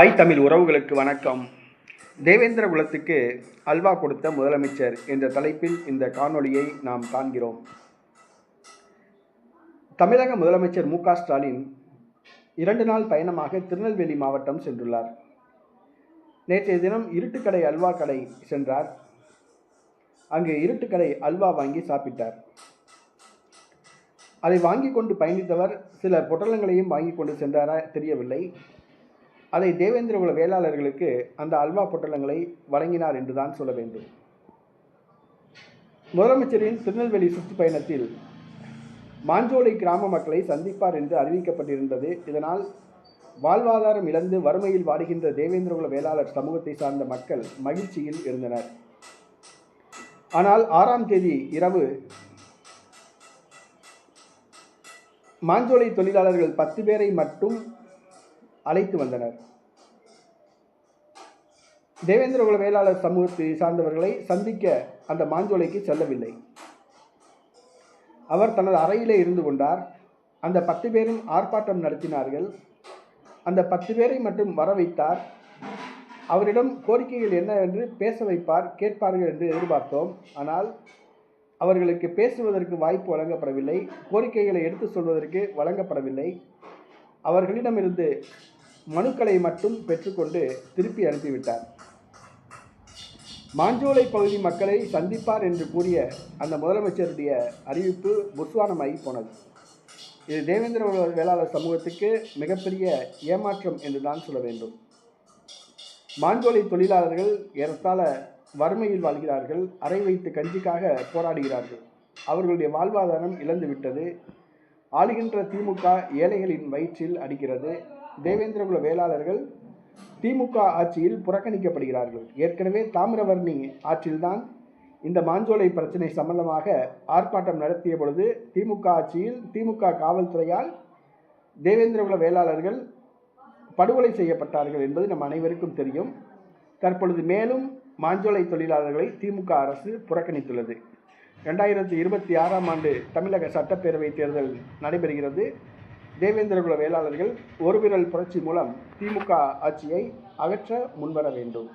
ஐ தமிழ் உறவுகளுக்கு வணக்கம். தேவேந்திர குலத்துக்கு அல்வா கொடுத்த முதலமைச்சர் என்ற தலைப்பில் இந்த காணொளியை நாம் காண்கிறோம். தமிழக முதலமைச்சர் மு ஸ்டாலின் இரண்டு நாள் பயணமாக திருநெல்வேலி மாவட்டம் சென்றுள்ளார். நேற்றைய தினம் இருட்டுக்கடை அல்வா கடை சென்றார். அங்கு இருட்டுக்கடை அல்வா வாங்கி சாப்பிட்டார். அதை வாங்கி கொண்டு பயணித்தவர் சில பொட்டலங்களையும் வாங்கி கொண்டு சென்றாரா தெரியவில்லை. அதை தேவேந்திரகுல வேளாளர்களுக்கு அந்த அல்வா பொட்டலங்களை வழங்கினார் என்றுதான் சொல்ல வேண்டும். முதலமைச்சரின் திருநெல்வேலி சுற்றுப்பயணத்தில் மாஞ்சோலை கிராம மக்களை சந்திப்பார் என்று அறிவிக்கப்பட்டிருந்தது. இதனால் வாழ்வாதாரம் இழந்து வறுமையில் வாடுகின்ற தேவேந்திரகுல வேளாளர் சமூகத்தை சார்ந்த மக்கள் மகிழ்ச்சியில் இருந்தனர். ஆனால் ஆறாம் தேதி இரவு மாஞ்சோலை தொழிலாளர்கள் பத்து பேரை மட்டும் அழைத்து வந்தனர். தேவேந்திரகுல வேளாளர் சமூகத்தை சார்ந்தவர்களை சந்திக்க அந்த மாஞ்சோலைக்கு செல்லவில்லை. அவர் தனது அறையிலே இருந்து கொண்டார். அந்த பத்து பேரும் ஆர்ப்பாட்டம் நடத்தினார்கள். அந்த பத்து பேரை மட்டும் வர வைத்தார். அவரிடம் கோரிக்கைகள் என்ன என்று பேச வைப்பார் கேட்பார்கள் என்று எதிர்பார்த்தோம். ஆனால் அவர்களுக்கு பேசுவதற்கு வாய்ப்பு வழங்கப்படவில்லை. கோரிக்கைகளை எடுத்து சொல்வதற்கு வழங்கப்படவில்லை. அவர்களிடமிருந்து மனுக்களை மட்டும் பெற்றுக்கொண்டு திருப்பி அனுப்பிவிட்டார். மாஞ்சோலை பகுதி மக்களை சந்திப்பார் என்று கூறிய அந்த முதலமைச்சருடைய அறிவிப்பு புஸ்வானமாகி போனது. இது தேவேந்திர வேளாளர் சமூகத்துக்கு மிகப்பெரிய ஏமாற்றம் என்று தான் சொல்ல வேண்டும். மாஞ்சோலை தொழிலாளர்கள் ஏறத்தாழ வறுமையில் வாழ்கிறார்கள். அறை வைத்து கஞ்சிக்காக போராடுகிறார்கள். அவர்களுடைய வாழ்வாதாரம் இழந்துவிட்டது. ஆளுகின்ற திமுக ஏழைகளின் வயிற்றில் அடிக்கிறது. தேவேந்திரகுல வேளாளர்கள் திமுக ஆட்சியில் புறக்கணிக்கப்படுகிறார்கள். ஏற்கனவே தாமிரவர்ணி ஆட்சியில்தான் இந்த மாஞ்சோலை பிரச்சனை சம்பந்தமாக ஆர்ப்பாட்டம் நடத்திய பொழுது திமுக ஆட்சியில் திமுக காவல்துறையால் தேவேந்திரகுல வேளாளர்கள் படுகொலை செய்யப்பட்டார்கள் என்பது நம் அனைவருக்கும் தெரியும். தற்பொழுது மேலும் மாஞ்சோலை தொழிலாளர்களை திமுக அரசு புறக்கணித்துள்ளது. ரெண்டாயிரத்தி இருபத்தி ஆறாம் ஆண்டு தமிழக சட்டப்பேரவை தேர்தல் நடைபெறுகிறது. தேவேந்திரகுல வேளாளர்கள் ஒருவிரல் புரட்சி மூலம் திமுக ஆட்சியை அகற்ற முன்வர வேண்டும்.